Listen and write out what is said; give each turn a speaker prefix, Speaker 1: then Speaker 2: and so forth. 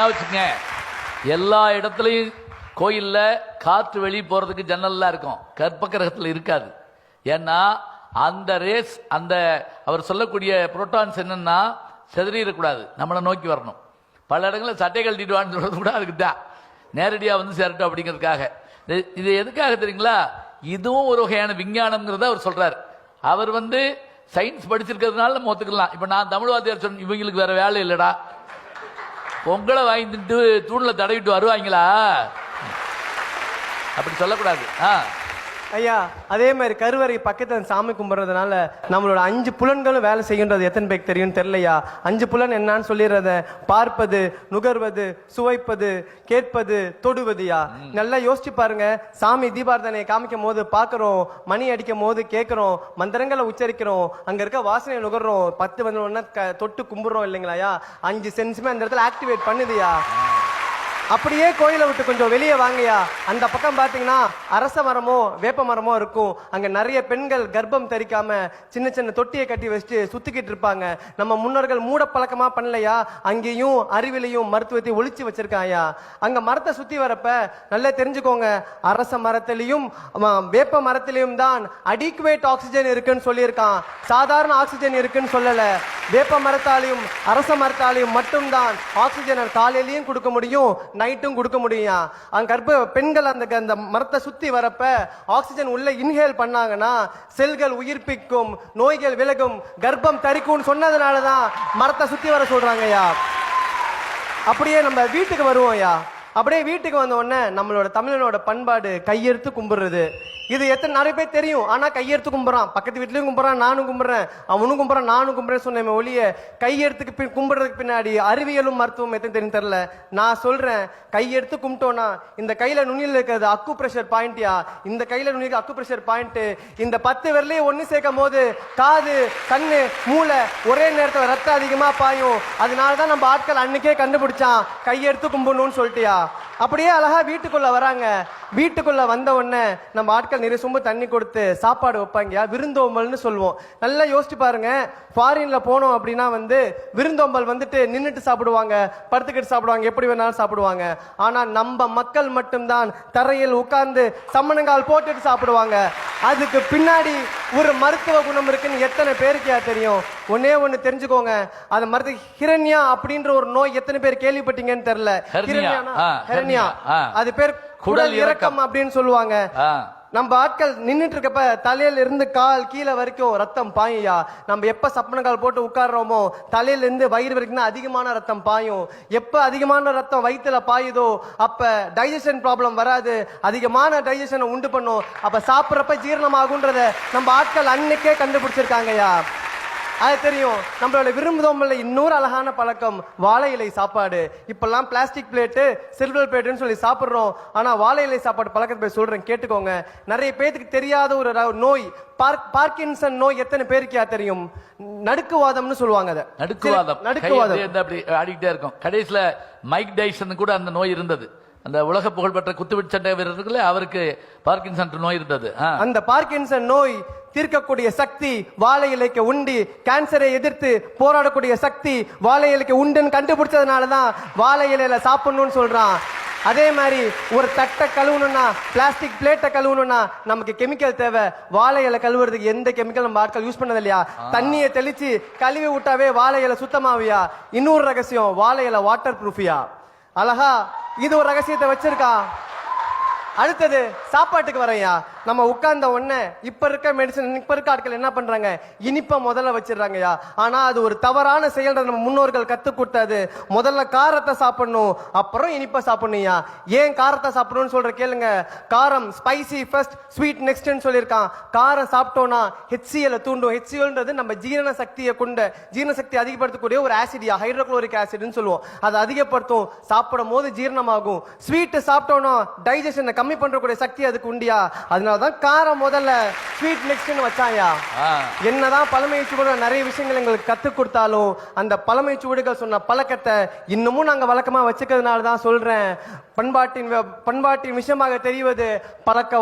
Speaker 1: வச்சுங்க எல்லா இடத்துலையும் கோயிலில் காற்று வெளியே போகிறதுக்கு ஜன்னல்லாம் இருக்கும். கற்ப கிரகத்தில் இருக்காது. ஏன்னா அந்த ரேஸ் அந்த அவர் சொல்லக்கூடிய புரோட்டான்ஸ் என்னென்னா செதறிடக்கூடாது நம்மளை நோக்கி வரணும். பல இடங்களில் சட்டை கழட்டிடுவான்னு சொல்கிறது சொல்றது கூட அதுக்கு தான் நேரடியாக வந்து சேரட்டும் அப்படிங்கிறதுக்காக. இது- இது எதுக்காக தெரியுங்களா? இதுவும் ஒரு வகையான விஞ்ஞானம்ங்கிறத அவர் சொல்கிறார் அவர் வந்து சயின்ஸ் படிச்சிருக்கிறதுனால நம்ம ஒத்துக்கலாம். இப்போ நான் தமிழ் வாத்தியார் சொன்ன இவங்களுக்கு வேறு வேலை இல்லைடா. பொங்கலை தின்ட்டு தூணில் தடவிட்டு வருவாங்களா? அப்படி சொல்லக்கூடாது. ஆ.
Speaker 2: ஐயா அதே மாதிரி கருவறை பக்கத்துல சாமி கும்பிட்றதுனால நம்மளோட அஞ்சு புலன்களும் வேலை செய்கின்றது எத்தனை பேருக்கு தெரியும் தெரியலையா? அஞ்சு புலன் என்னன்னு சொல்லிடுறத பார்ப்பது நுகர்வது சுவைப்பது கேட்பது தொடுவதுயா? நல்லா யோசிச்சு பாருங்க. சாமி தீபாரதனையை காமிக்கும் போது பார்க்கறோம் மணி அடிக்கும் போது கேட்கறோம் மந்திரங்களை உச்சரிக்கிறோம் அங்க இருக்க வாசனையை நுகர்றோம். பத்து வந்து ஒன்னா தொட்டு கும்பிடுறோம் இல்லைங்களாயா? அஞ்சு சென்ஸுமே அந்த இடத்துல ஆக்டிவேட் பண்ணுதுயா? அப்படியே கோயிலை விட்டு கொஞ்சம் வெளியே வாங்கயா அந்த பக்கம் பார்த்தீங்கன்னா அரச மரமோ வேப்ப மரமோ இருக்கும். அங்கே நிறைய பெண்கள் கர்ப்பம் தரிக்காம சின்ன சின்ன தொட்டியை கட்டி வச்சுட்டு சுத்திக்கிட்டு இருப்பாங்க. நம்ம முன்னோர்கள் மூட பழக்கமாக பண்ணலையா? அங்கேயும் அறிவிலையும் மருத்துவத்தையும் ஒழிச்சு வச்சிருக்காயா அங்கே மரத்தை சுற்றி வரப்ப நல்லா தெரிஞ்சுக்கோங்க. அரச மரத்திலையும் வேப்ப மரத்திலையும் தான் அடிக்குவேட் ஆக்சிஜன் இருக்குன்னு சொல்லியிருக்கான். சாதாரண ஆக்சிஜன் இருக்குன்னு சொல்லலை. வேப்ப மரத்தாலையும் அரச மரத்தாலையும் மட்டும்தான் ஆக்சிஜனை காலையிலையும் கொடுக்க முடியும். நைட்டும் கொடுக்க முடியும் அங்க கர்ப்ப பெண்கள் அந்த அந்த மரத்தை சுத்தி வரப்ப ஆக்சிஜன் உள்ள இன்ஹேல் பண்ணாங்கன்னா செல்கள் உயிர்ப்பிக்கும் நோய்கள் விலகும் கர்ப்பம் தரிக்கும்னு சொன்னதுனால தான் மரத்தை சுத்தி வர சொல்றாங்கய்யா. அப்படியே நம்ம வீட்டுக்கு வருவோம்யா. அப்படியே வீட்டுக்கு வந்த உடனே நம்மளோட தமிழனோட பண்பாடு கையெடுத்து கும்பிடுறது. இது எத்தனை நிறைய பேர் தெரியும். ஆனால் கையெடுத்து கும்பிட்றான். பக்கத்து வீட்லேயும் கும்பிட்றான் நானும் கும்பிட்றேன். அவனும் கும்பிட்றான் நானும் கும்பிட்றேன் சொன்னேன் ஒளிய கையெடுத்துக்கு பின் கும்பிட்றதுக்கு பின்னாடி அறிவியலும் மருத்துவம் எத்தனை தெரியும் தெரில நான் சொல்கிறேன் கையெடுத்து கும்பிட்டோன்னா இந்த கையில் நுனியில் இருக்கிறது அக்கு ப்ரெஷர் பாயிண்ட்யா இந்த கையில் நுண்ணியில் அக்கு ப்ரெஷர் பாயிண்ட்டு இந்த பத்து விரலையும் ஒன்று சேர்க்கும் போது காது கண் மூளை ஒரே நேரத்தில் ரத்தம் அதிகமாக பாயும். அதனால தான் நம்ம ஆட்கள் அன்னைக்கே கண்டுபிடிச்சான் கையெடுத்து கும்பிடணும்னு சொல்லிட்டியா? அப்படியே அழகா வீட்டுக்குள்ள வராங்க. வீட்டுக்குள்ள வந்த உடனே நம்ம ஆட்கள் நிறைய சொம்பு தண்ணி கொடுத்து சாப்பாடு வைப்பாங்க விருந்தோம்பல்னு சொல்லுவோம். நல்லா யோசிச்சு பாருங்க. ஃபாரின்ல போனோம் அப்படின்னா வந்து விருந்தோம்பல் வந்துட்டு நின்றுட்டு சாப்பிடுவாங்க படுத்துக்கிட்டு சாப்பிடுவாங்க எப்படி வேணாலும் சாப்பிடுவாங்க. ஆனா நம்ம மக்கள் மட்டும்தான் தரையில் உட்கார்ந்து சம்மணங்கால் போட்டுட்டு சாப்பிடுவாங்க. அதுக்கு பின்னாடி ஒரு மருத்துவ குணம் இருக்குன்னு எத்தனை பேருக்கு தெரியும்? ஒன்னே ஒண்ணு தெரிஞ்சுக்கோங்க. அந்த மருந்து ஹிரண்யா அப்படின்ற ஒரு நோய் எத்தனை பேர் கேள்விப்பட்டீங்கன்னு தெரியல.
Speaker 1: ஆ.
Speaker 2: அது பேர் குடல்
Speaker 1: இறக்கம்.
Speaker 2: அப்படின்னு சொல்லுவாங்க. நம்ம ஆட்கள் நின்றுட்டு இருக்கப்ப தலையில இருந்து கால் கீழே வரைக்கும் ரத்தம் பாயும்யா. நம்ம எப்ப சப்பனக்கால் போட்டு உட்காடுறோமோ தலையில இருந்து வயிறு வரைக்கும் தான் அதிகமான ரத்தம் பாயும். எப்ப அதிகமான ரத்தம் வயிற்றுல பாயுதோ அப்ப டைஜஷன் ப்ராப்ளம் வராது. அதிகமான டைஜஷனை உண்டு பண்ணும். அப்ப சாப்பிட்றப்ப ஜீரணமாகுன்றத நம்ம ஆட்கள் அன்னைக்கே கண்டுபிடிச்சிருக்காங்கய்யா. அது தெரியும். நம்மளோட விரும்புதோம்பல்ல இன்னொரு அழகான பழக்கம் வாழை இலை சாப்பாடு. இப்பெல்லாம் பிளாஸ்டிக் பிளேட்டு சில்வர் பிளேட்டுன்னு சொல்லி சாப்பிடுறோம். ஆனா வாழை இலை சாப்பாடு பழக்கத்தை போய் சொல்றேன் கேட்டுக்கோங்க. நிறைய பேத்துக்கு தெரியாத ஒரு நோய் பார்க் பார்க்கின்சன் நோய் எத்தனை பேருக்கு தெரியும்? நடுக்குவாதம்னு சொல்லுவாங்க அதை.
Speaker 1: நடுக்குவாதம்.
Speaker 2: நடுக்குவாதம்.
Speaker 1: அப்படி ஆடிக்கிட்டே இருக்கும். கடைசியில மைக் டைசன் கூட அந்த நோய் இருந்தது. அந்த உலக புகழ்பெற்ற குத்துவிட்டு சண்டை வீரர் இருக்குல்ல அவருக்கு பார்க்கின்சன் நோய் இருந்தது.
Speaker 2: அந்த பார்க்கின்சன் நோய் தீர்க்கக்கூடிய சக்தி வாழை இலைக்கு உண்டு கேன்சரை எதிர்த்து போராடக்கூடிய சக்தி வாழை இலைக்கு உண்டுன்னு கண்டுபிடிச்சதுனால தான் வாழை இலையில சாப்பிடணும்னு சொல்றான். அதே மாதிரி ஒரு தட்டை கழுவணும்னா பிளாஸ்டிக் பிளேட்டை கழுவணும்னா நமக்கு கெமிக்கல் தேவை. வாழை இலை கழுவுறதுக்கு எந்த கெமிக்கல் நம்ம ஆட்கள் யூஸ் பண்ணது இல்லையா? தண்ணியை தெளிச்சு கழுவி விட்டாவே வாழை இலை சுத்தமாவியா? இன்னொரு ரகசியம் வாழை இலை வாட்டர் ப்ரூஃபியா அழகா இது ஒரு ரகசியத்தை வச்சிருக்கான் அடுத்தது சாப்பாட்டுக்கு வரையா நம்ம உட்கார்ந்த உடனே இப்ப இருக்க மெடிசன் இப்ப இருக்க ஆட்கள் என்ன பண்றாங்க? இனிப்ப முதல்ல வச்சிடுறாங்கய்யா. ஆனா அது ஒரு தவறான செயல் நம்ம முன்னோர்கள் கத்து கொடுத்தாது. முதல்ல காரத்தை சாப்பிடணும் அப்புறம் இனிப்ப சாப்பிடணும்யா ஏன் காரத்தை சாப்பிடணும்னு சொல்ற கேளுங்க. காரம் ஸ்பைசி ஃபர்ஸ்ட் ஸ்வீட் நெக்ஸ்ட்னு சொல்லியிருக்கான். காரம் சாப்பிட்டோம்னா ஹெச்சிஎல் தூண்டும். ஹெச்சிஎல்ன்றது நம்ம ஜீரண சக்தியை கொண்ட ஜீரண சக்தி அதிகப்படுத்தக்கூடிய ஒரு ஆசிடியா ஹைட்ரோக்ளோரிக் ஆசிட்னு சொல்லுவோம். அதை அதிகப்படுத்தும் சாப்பிடும் போது ஜீரணமாகும். ஸ்வீட் சாப்பிட்டோம்னா டைஜஷனை கம்மி பண்றக்கூடிய சக்தி அதுக்கு உண்டியா அதனால தான் காரம் முதல்ல ஸ்வீட் நெக்ஸ்ட்னு வச்சாயா. என்னதான் பழமை சுவடுகள் நிறைய விஷயங்கள் எங்களுக்கு கத்துக் கொடுத்தாலும் அந்த பழமை சுவடுகள் சொன்ன பழக்கத்தை இன்னமும் நாங்க வழக்கமா வச்சுக்கிறதுனால தான் சொல்றேன் பண்பாட்டின் பண்பாட்டின் விஷயமாக தெரிவது பழக்க